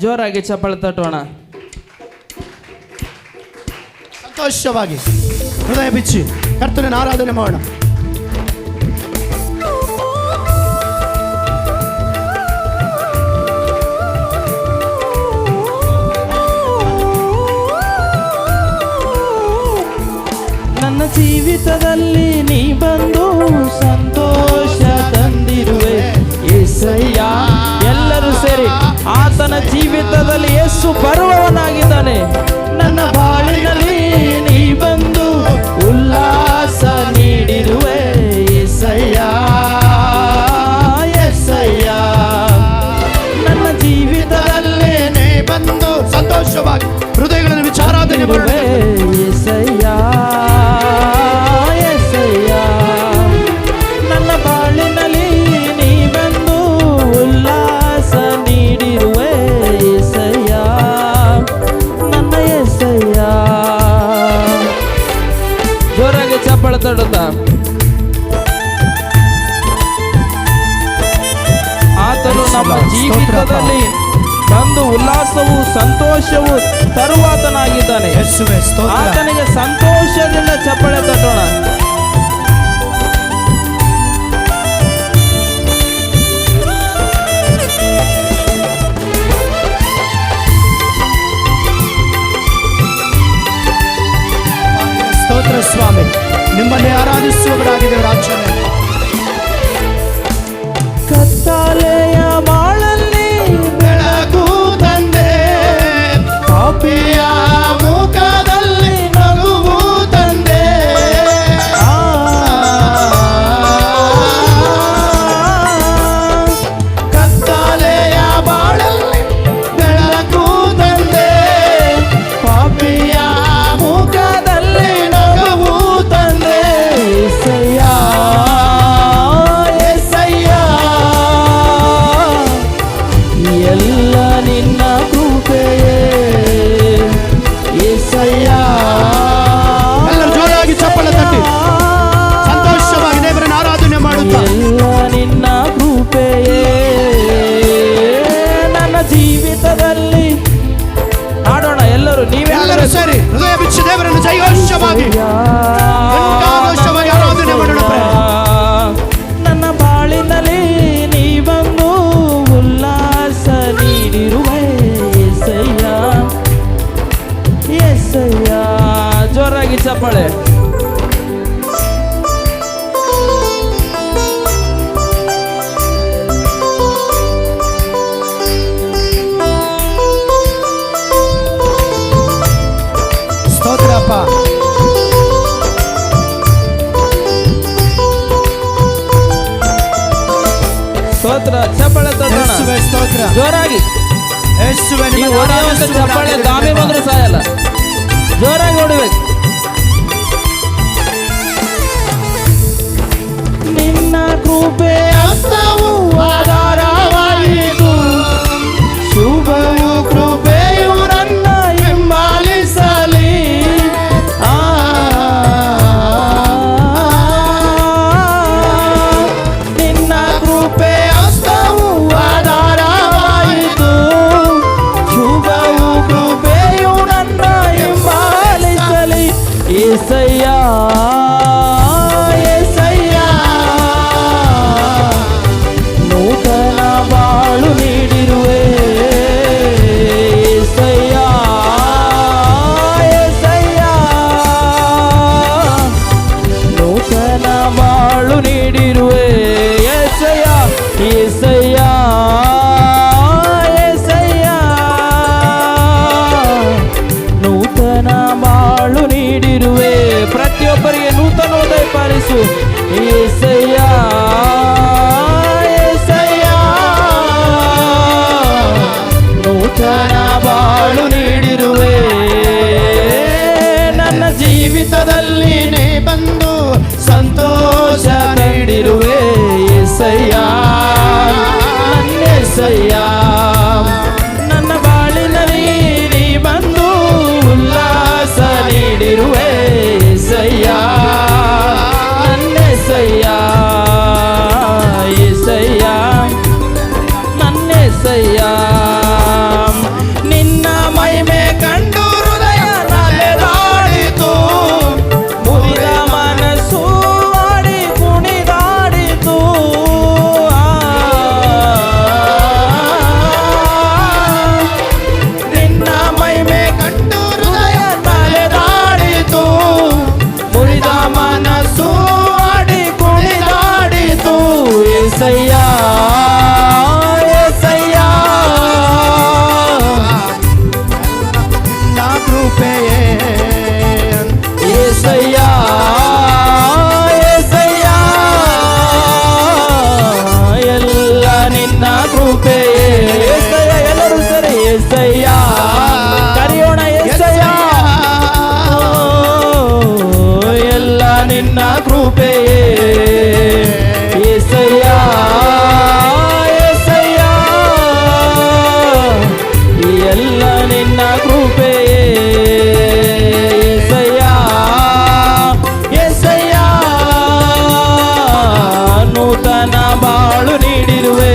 ಜೋರಾಗಿ ಚಪ್ಪಳ ತಟ್ಟೋಣ. ಸಂತೋಷವಾಗಿ. ಹೃದಯ ಬಿಚ್ಚಿ ಕರ್ತನ ಆರಾಧನೆ ಮಾಡೋಣ. ನನ್ನ ಜೀವಿತದಲ್ಲಿ ನೀ ಬಂದ ಆತನ ಜೀವಿತದಲ್ಲಿ ಯೇಸು ಬರುವವನಾಗಿದ್ದಾನೆ. ನನ್ನ ಬಾಳಿನಲ್ಲಿ ಸಂತೋಷವು ತರುವಾತನಾಗಿದ್ದಾನೆ. ಆತನಿಗೆ ಸಂತೋಷದಿಂದ ಚಪ್ಪಳೆ ತಟ್ಟೋಣ. ಸ್ತೋತ್ರ ಸ್ವಾಮಿ. ನಿಮ್ಮನ್ನೇ ಆರಾಧಿಸುವವರಾಗಿದೆ ರಾಜ್ಯ ಕತ್ತಾಲೆಯ Yeah. ಸಾಯಲಿ ನೀವು ಒಂದು ಚಪ್ಪಾಳೆ ಗಾಮಿ ಬಂದ್ರೆ ಸಾಯಲ್ಲ ಜೋರಾಗಿ ಹೊಡಿಬೇಕು ನಿನ್ನ ಕೃಪೆ ಅರ್ಥವು it away. ನಿನ್ನ ಕೃಪೆಯೇ ಏಸಯ್ಯ ಏಸಯ್ಯ ಎಲ್ಲ ನಿನ್ನ ಕೃಪೆಯೇ ಏಸಯ್ಯ ಏಸಯ್ಯ ನೂತನ ಬಾಳು ನೀಡಿರುವೆ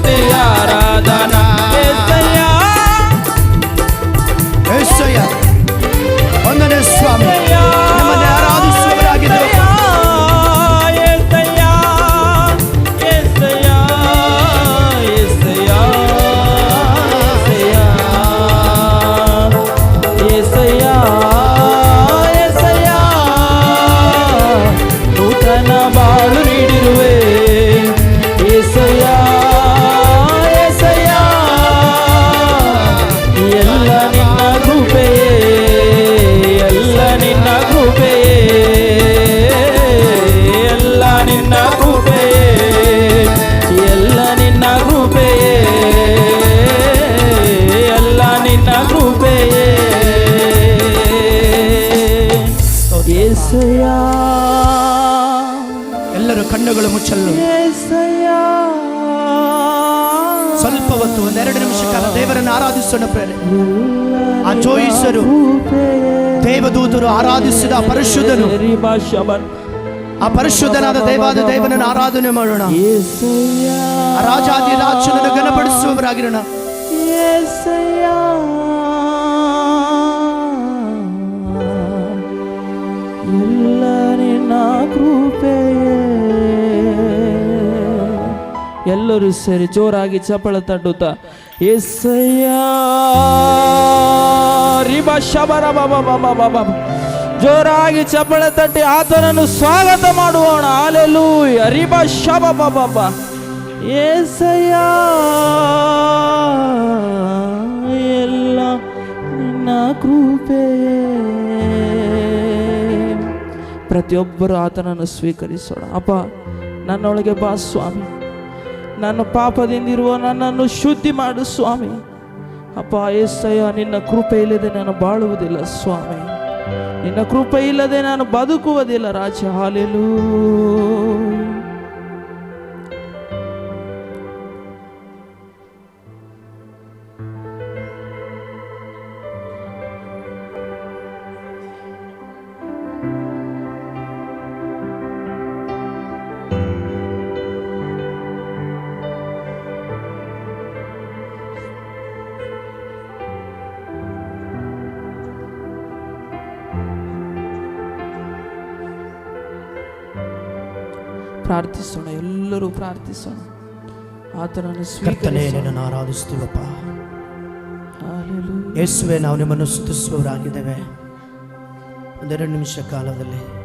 teu teu teu teu ಸ್ವಲ್ಪ ಹೊತ್ತು ಒಂದೆರಡು ನಿಮಿಷ ಕಾಲ ದೇವರನ್ನು ಆರಾಧಿಸೋಣ ಪ್ರೇರೆ ಆ ಜೋಯಿಸರು, ದೇವದೂತರು ಆರಾಧಿಸಿದ ಪರಿಶುದ್ಧನು, ಆ ಪರಿಶುದ್ಧನಾದ ದೇವಾದ ದೇವನನ್ನು ಆರಾಧನೆ ಮಾಡೋಣ. ರಾಜಾದಿ ರಾಜನನ್ನು ಘನಪಡಿಸುವವರಾಗಿರೋಣ ಎಲ್ಲರೂ ಸೇರಿ ಜೋರಾಗಿ ಚಪ್ಪಳ ತಟ್ಟುತ್ತಾ ಜೋರಾಗಿ ಚಪ್ಪಳ ತಟ್ಟಿ ಆತನನ್ನು ಸ್ವಾಗತ ಮಾಡುವೋಣ ಅಲೆಲು ಅರಿಬ ಶಬ ಬಬ ಏಸಯ್ಯ! ಎಲ್ಲ ನಿನ್ನ ಕೃಪೆ. ಪ್ರತಿಯೊಬ್ಬರು ಆತನನ್ನು ಸ್ವೀಕರಿಸೋಣ. ಅಪ್ಪ, ನನ್ನೊಳಗೆ ಬಾ ಸ್ವಾಮಿ. ನನ್ನ ಪಾಪದಿಂದಿರುವ ನನ್ನನ್ನು ಶುದ್ಧಿ ಮಾಡು ಸ್ವಾಮಿ. ಅಪ್ಪ, ಏಸಯ್ಯ, ನಿನ್ನ ಕೃಪೆ ಇಲ್ಲದೆ ನಾನು ಬಾಳುವುದಿಲ್ಲ ಸ್ವಾಮಿ. ನಿನ್ನ ಕೃಪೆ ಇಲ್ಲದೆ ನಾನು ಬದುಕುವುದಿಲ್ಲ ರಾಜ. ಹಾಲೆಲೂ ಪ್ರಾರ್ಥಿಸೋಣ ಎಲ್ಲರೂ ಪ್ರಾರ್ಥಿಸೋಣ. ಆತನನ್ನು ಕರ್ತನೆ ಸ್ವೀಕರಿಸೋಣ. ನಿನ್ನನ್ನು ಆರಾಧಿಸ್ತೀವಪ್ಪ. ಹಾಲೆಲೂಯ. ಯೇಸುವೆ ನಾವು ನಿಮ್ಮನ್ನು ಸ್ತುತಿಸುವವರಾಗಿದ್ದೇವೆ. ಒಂದೆರಡು ನಿಮಿಷ ಕಾಲದಲ್ಲಿ